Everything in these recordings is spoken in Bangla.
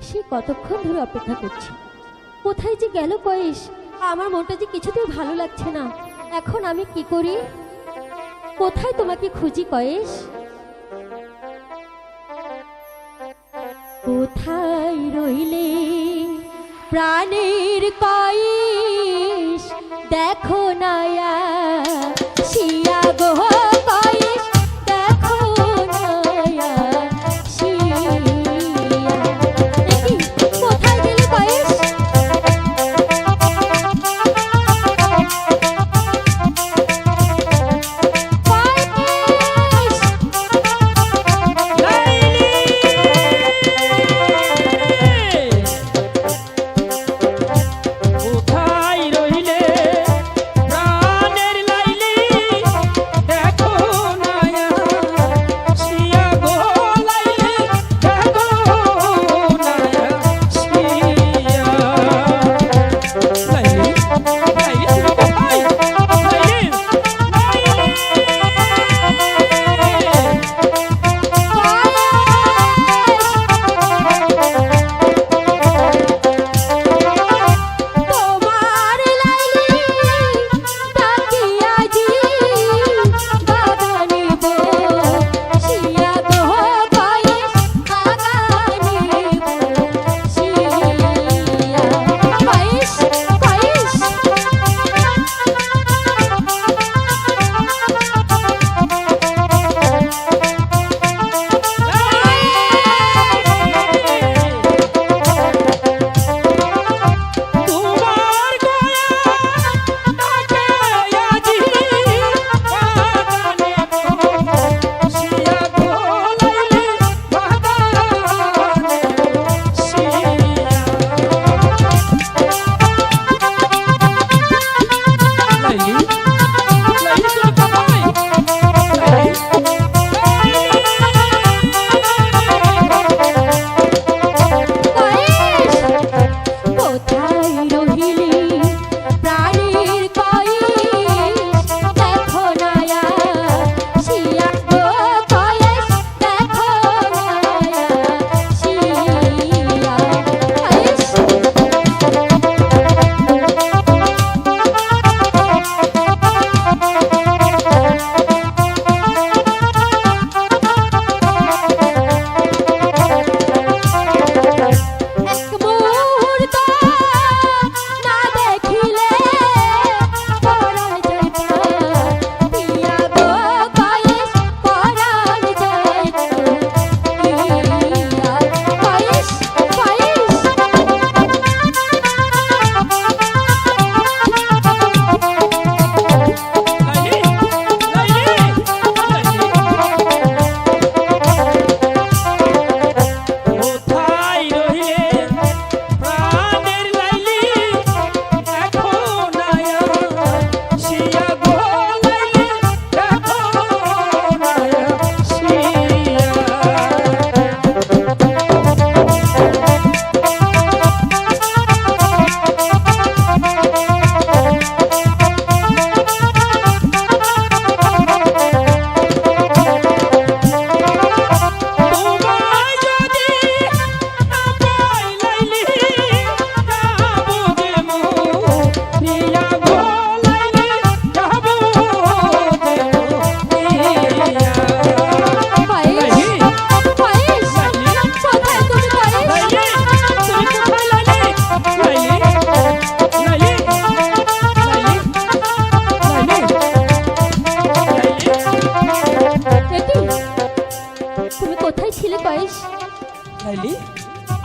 সে কতক্ষণ ধরে অপেক্ষা করছি? কোথায় যে গেল কয়েস আমার মনটা যে কিছুতেই ভালো লাগছে না। এখন আমি কি করি? কোথায় তোমাকে খুঁজি কয়েস কোথায় রইলে প্রাণের কয়েস দেখো নায়া শিয়া গোহ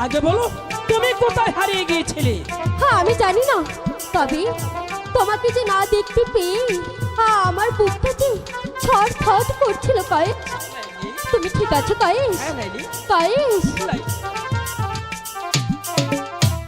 আগে বলো তুমি কোথায় হারিয়ে গিয়েছিলে? হ্যাঁ আমি জানি না। তবে তোমাকে যে না দেখতে পেয়ে হ্যাঁ আমার বুকটা ছট ছট করছিল কয়েক। তুমি ঠিক আছো কয়েক? হ্যাঁ, কয়েক?